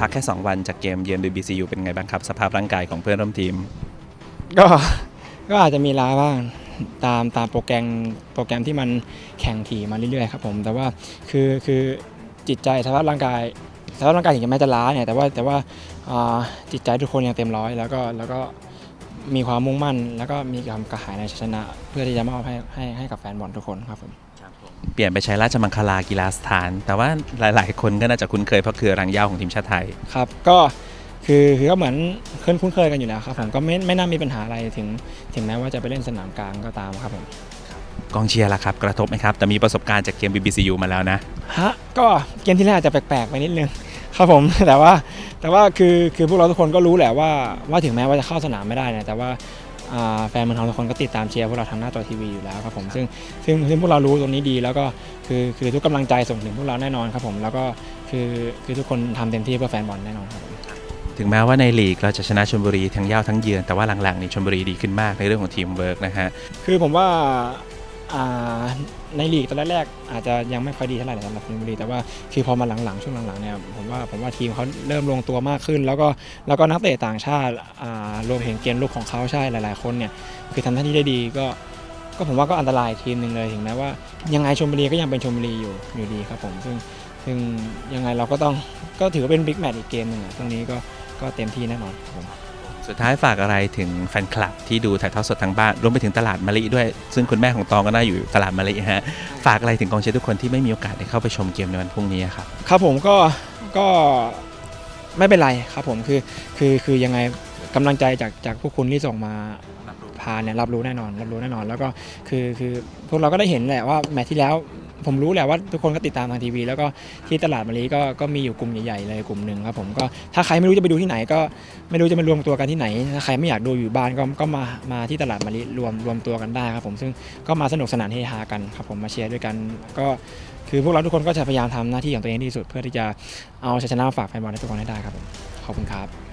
พักแค่ 2 วันจากเกมเยือน BBCU เป็นไงบ้างครับ สภาพร่างกายของเพื่อนร่วมทีม ก็ก็อาจจะมีล้าบ้างตามตามโปรแกรมโปรแกรมที่มันแข่งถี่มาเรื่อยๆครับผมแต่ว่าคือคือจิตใจสภาพร่างกายสภาพร่างกายถึงแม้จะล้าเนี่ยแต่ว่าแต่ว่าจิตใจทุกคนยังเต็มร้อย แล้วก็แล้วก็มีความมุ่งมั่น แล้วก็มีความกระหายในชัยชนะ เพื่อที่จะมอบให้ให้ให้กับแฟนบอลทุกคนครับผม ลี่ยนไปใช้ราชมังคลากีฬาสถาน แต่ว่าหลาย ๆ คนก็น่าจะคุ้นเคยเพราะคือรังเหย้าของทีมชาติไทย ครับ ก็คือคือก็เหมือนเคยคุ้นเคยกันอยู่แล้วครับผมก็ไม่ไม่น่ามีปัญหาอะไรถึง ถึงแม้ว่าจะไปเล่นสนามกลางก็ตามครับผมกองเชียร์ล่ะครับ กระทบไหมครับ แต่มีประสบการณ์จากเกม BBCU มาแล้วนะฮะก็เกมที่แรกอาจจะแปลก ๆ ไปนิดนึงครับผมแต่ว่าแต่ว่าคือคือพวกเราทุกคนก็รู้แหละว่าว่าถึงแม้ว่าจะเข้าสนามไม่ได้เนี่ยแต่ว่าอ่า แฟนเมืองทองทุกคนก็ติดตามเชียร์พวกเราทางหน้าจอทีวีอยู่แล้วครับผมซึ่งซึ่งซึ่งพวกเรารู้ตรงนี้ดีแล้วก็คือคือทุกกำลังใจส่งถึงพวกเราแน่นอนครับผมแล้วก็คือคือทุกคนทำเต็มที่เพื่อแฟนบอลแน่นอนครับผมถึงแม้ว่าในลีกเราจะชนะชลบุรีทั้งเหย้าทั้งเยือนแต่ว่าหลังๆนี่ชลบุรีดีขึ้นมากในเรื่องของทีมเวิร์กนะฮะ คือผมว่าอ่า ในลีกตอนแรกๆอาจจะยังไม่ค่อยดีเท่าไหร่สำหรับชลบุรีแต่ว่าคือพอมาหลังๆช่วงหลังๆเนี่ยผมว่าผมว่าทีมเขาเริ่มลงตัวมากขึ้น แล้วก็แล้วก็นักเตะต่างชาติรวมถึงเกณฑ์ลูกของเขาใช่หลาย ๆ คนเนี่ยคือทำหน้าที่ได้ดีก็ก็ผมว่าก็อันตรายทีมหนึ่งเลยถึงแม้ว่ายังไงชลบุรีก็ยังเป็นชลบุรีอยู่อยู่ดีครับผมซึ่งซึ่งยังไงเราก็ต้องก็ถือว่าเป็นบิ๊กแมตช์อีกเกมหนึ่งตรงนี้ก็ก็เต็มที่แน่นอนครับผม สุดท้ายฝากอะไรถึงแฟนคลับที่ดูถ่ายทอดสดทางบ้านรวมไปถึงตลาดมะลิด้วย ซึ่งคุณแม่ของตองก็น่าอยู่ตลาดมะลิฮะฝากอะไรถึงกองเชียร์ทุกคนที่ไม่มีโอกาสได้เข้าไปชมเกมในวันพรุ่งนี้ครับครับผมก็ก็ไม่เป็นไรครับผมคือคือคือยังไงกำลังใจจากจากพวกคุณที่ส่งมาพาเนี่ยรับรู้แน่นอนรับรู้แน่นอน แล้วก็คือคือพวกเราก็ได้เห็นแหละว่าแมตช์ที่แล้ว ผมรู้แหละว่าทุกคนก็ติดตามทางทีวี แล้วก็ที่ตลาดมะลิก็ก็มีอยู่กลุ่มใหญ่ๆเลยกลุ่มหนึ่งครับผมก็ถ้าใครไม่รู้จะไปดูที่ไหน ก็ไม่รู้จะมารวมตัวกันที่ไหนถ้าใครไม่อยากดูอยู่บ้านก็ก็มามาที่ตลาดมะลิรวมรวมตัวกันได้ครับผมซึ่งก็มาสนุกสนานเฮฮากันครับผมมาเชียร์ด้วยกันก็คือพวกเราทุกคนก็จะพยายามทำหน้าที่ของตัวเองที่สุด เพื่อที่จะเอาชัยชนะมาฝากแฟนบอลให้ทุกคนให้ได้ครับผมขอบคุณครับ